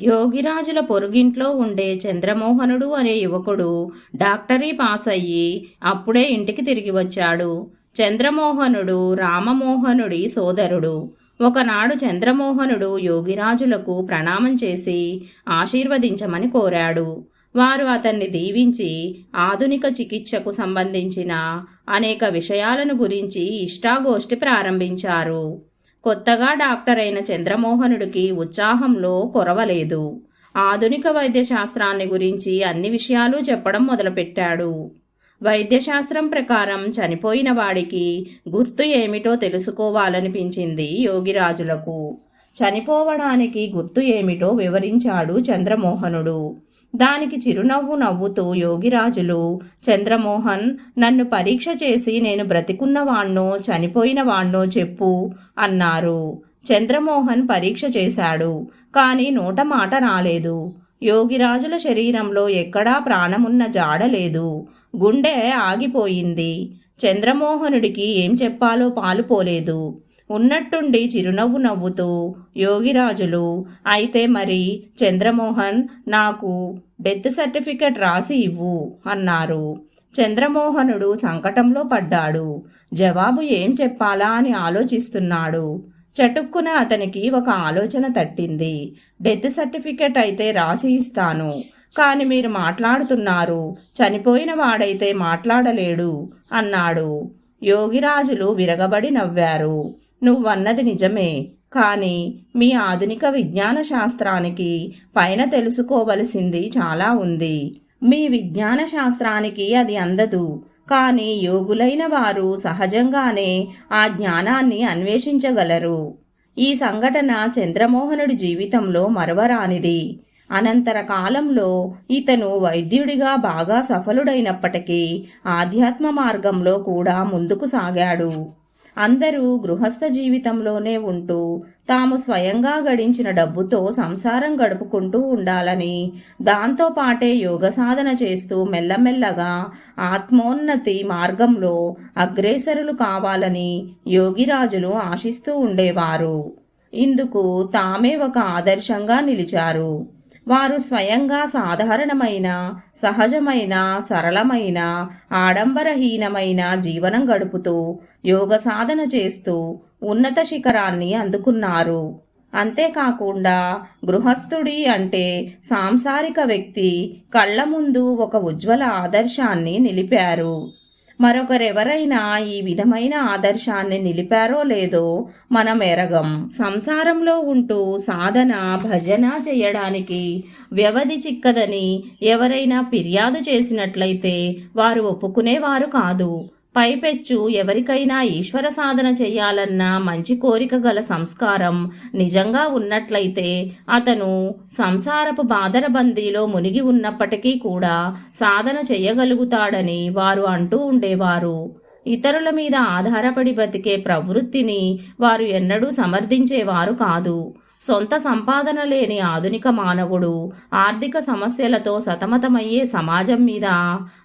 యోగిరాజుల పొరుగింట్లో ఉండే చంద్రమోహనుడు అనే యువకుడు డాక్టరీ పాస్ అయ్యి అప్పుడే ఇంటికి తిరిగి వచ్చాడు. చంద్రమోహనుడు రామమోహనుడి సోదరుడు. ఒకనాడు చంద్రమోహనుడు యోగిరాజులకు ప్రణామం చేసి ఆశీర్వదించమని కోరాడు. వారు అతన్ని దీవించి ఆధునిక చికిత్సకు సంబంధించిన అనేక విషయాలను గురించి ఇష్టాగోష్ఠి ప్రారంభించారు. కొత్తగా డాక్టర్ అయిన చంద్రమోహనుడికి ఉత్సాహంలో కొరవలేదు. ఆధునిక వైద్యశాస్త్రాన్ని గురించి అన్ని విషయాలు చెప్పడం మొదలుపెట్టాడు. వైద్యశాస్త్రం ప్రకారం చనిపోయిన వాడికి గుర్తు ఏమిటో తెలుసుకోవాలనిపించింది యోగిరాజులకు. చనిపోవడానికి గుర్తు ఏమిటో వివరించాడు చంద్రమోహనుడు. దానికి చిరునవ్వు నవ్వుతూ యోగిరాజులు చంద్రమోహన్ నన్ను పరీక్ష చేసి నేను బ్రతికున్న వాణ్ణో చెప్పు అన్నారు. చంద్రమోహన్ పరీక్ష చేశాడు కానీ నోట మాట రాలేదు. యోగిరాజుల శరీరంలో ఎక్కడా ప్రాణమున్న జాడలేదు గుండె ఆగిపోయింది. చంద్రమోహనుడికి ఏం చెప్పాలో పాలుపోలేదు ఉన్నట్టుండి చిరునవ్వు నవ్వుతూ యోగిరాజులు అయితే మరి చంద్రమోహన్ నాకు డెత్ సర్టిఫికెట్ రాసి ఇవ్వు అన్నారు. చంద్రమోహనుడు సంకటంలో పడ్డాడు. జవాబు ఏం చెప్పాలా అని ఆలోచిస్తున్నాడు. చటుక్కున అతనికి ఒక ఆలోచన తట్టింది. డెత్ సర్టిఫికెట్ అయితే రాసి ఇస్తాను. కాని మీరు మాట్లాడుతున్నారు. చనిపోయిన వాడైతే మాట్లాడలేడు అన్నాడు. యోగిరాజులు విరగబడి నవ్వారు. నువ్వన్నది నిజమే. కానీ మీ ఆధునిక విజ్ఞాన శాస్త్రానికి పైన తెలుసుకోవలసింది చాలా ఉంది. మీ విజ్ఞాన శాస్త్రానికి అది అందదు. కానీ యోగులైన వారు సహజంగానే ఆ జ్ఞానాన్ని అన్వేషించగలరు. ఈ సంఘటన చంద్రమోహనుడి జీవితంలో మరవరానిది. అనంతర కాలంలో ఇతను వైద్యుడిగా బాగా సఫలుడైనప్పటికీ ఆధ్యాత్మ మార్గంలో కూడా ముందుకు సాగాడు. అందరూ గృహస్థ జీవితంలోనే ఉంటూ తాము స్వయంగా గడించిన డబ్బుతో సంసారం గడుపుకుంటూ ఉండాలని దాంతో పాటే యోగ సాధన చేస్తూ మెల్లమెల్లగా ఆత్మోన్నతి మార్గంలో అగ్రేసరులు కావాలని యోగిరాజులు ఆశిస్తూ ఉండేవారు. ఇందుకు తామే ఒక ఆదర్శంగా నిలిచారు. వారు స్వయంగా సాధారణమైన సహజమైన సరళమైన ఆడంబరహీనమైన జీవనం గడుపుతూ యోగ సాధన చేస్తూ ఉన్నత శిఖరాన్ని అందుకున్నారు. అంతేకాకుండా గృహస్థుడి అంటే సాంసారిక వ్యక్తి కళ్ళ ముందు ఒక ఉజ్వల ఆదర్శాన్ని నిలిపారు. మరొకరెవరైనా ఈ విధమైన ఆదర్శాన్ని నిలిపారో లేదో మనం ఎరగం. సంసారంలో ఉంటూ సాధన భజన చేయడానికి వ్యవధి చిక్కదని ఎవరైనా ఫిర్యాదు చేసినట్లయితే వారు ఒప్పుకునేవారు కాదు. పైపెచ్చు ఎవరికైనా ఈశ్వర సాధన చేయాలన్న మంచి కోరిక గల సంస్కారం నిజంగా ఉన్నట్లయితే అతను సంసారపు బాదరబందీలో మునిగి ఉన్నప్పటికీ కూడా సాధన చేయగలుగుతాడని వారు అంటూ ఉండేవారు. ఇతరుల మీద ఆధారపడి బ్రతికే ప్రవృత్తిని వారు ఎన్నడూ సమర్థించేవారు కాదు. సొంత సంపాదన లేని ఆధునిక మానవుడు ఆర్థిక సమస్యలతో సతమతమయ్యే సమాజం మీద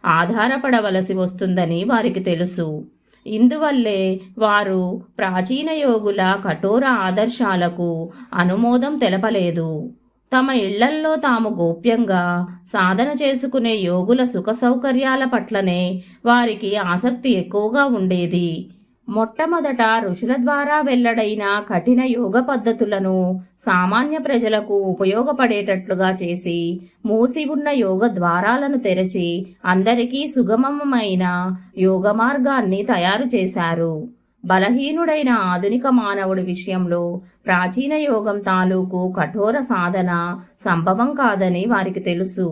ఆధారపడవలసి వస్తుందని వారికి తెలుసు. ఇందువల్లే వారు ప్రాచీన యోగుల కఠోర ఆదర్శాలకు అనుమోదం తెలపలేదు. తమ ఇళ్ళల్లో తాము గోప్యంగా సాధన చేసుకునే యోగుల సుఖ సౌకర్యాల పట్లనే వారికి ఆసక్తి ఎక్కువగా ఉండేది. మొట్టమొదట ఋషుల ద్వారా వెల్లడైన కఠిన యోగ పద్ధతులను సామాన్య ప్రజలకు ఉపయోగపడేటట్లుగా చేసి మూసి ఉన్న యోగ ద్వారాలను తెరచి అందరికీ సుగమమైన యోగ మార్గాన్ని తయారు చేశారు. బలహీనుడైన ఆధునిక మానవుడి విషయంలో ప్రాచీన యోగం తాలూకు కఠోర సాధన సంభవం కాదని వారికి తెలుసు.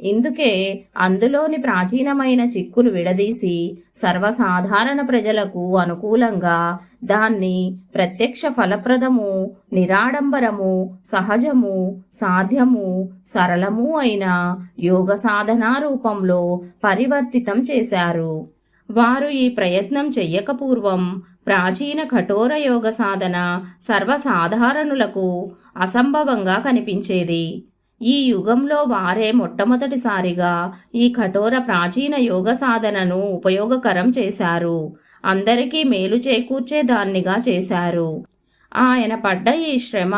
ఇందుకే అందులోని ప్రాచీనమైన చిక్కులు విడదీసి సర్వసాధారణ ప్రజలకు అనుకూలంగా దాన్ని ప్రత్యక్ష ఫలప్రదము నిరాడంబరము సహజము సాధ్యము సరళము అయిన యోగ సాధనా రూపంలో పరివర్తితం చేశారు. వారు ఈ ప్రయత్నం చెయ్యకపూర్వం ప్రాచీన కఠోర యోగ సాధన సర్వసాధారణులకు అసంభవంగా కనిపించేది. ఈ యుగంలో వారే మొట్టమొదటిసారిగా ఈ కఠోర ప్రాచీన యోగ సాధనను ఉపయోగకరం చేశారు. అందరికీ మేలు చేకూర్చే దాన్నిగా చేశారు. ఆయన పడ్డ ఈ శ్రమ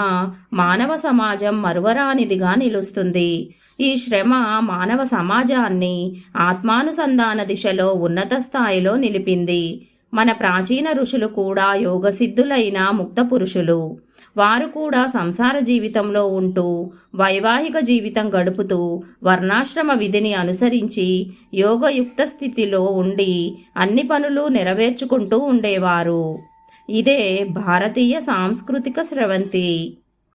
మానవ సమాజం మరువరానిదిగా నిలుస్తుంది. ఈ శ్రమ మానవ సమాజాన్ని ఆత్మానుసంధాన దిశలో ఉన్నత స్థాయిలో నిలిపింది. మన ప్రాచీన ఋషులు కూడా యోగసిద్ధులైన ముక్త పురుషులు. వారు కూడా సంసార జీవితంలో ఉంటూ వైవాహిక జీవితం గడుపుతూ వర్ణాశ్రమ విధిని అనుసరించి యోగయుక్త స్థితిలో ఉండి అన్ని పనులు నెరవేర్చుకుంటూ ఉండేవారు. ఇదే భారతీయ సాంస్కృతిక స్రవంతి.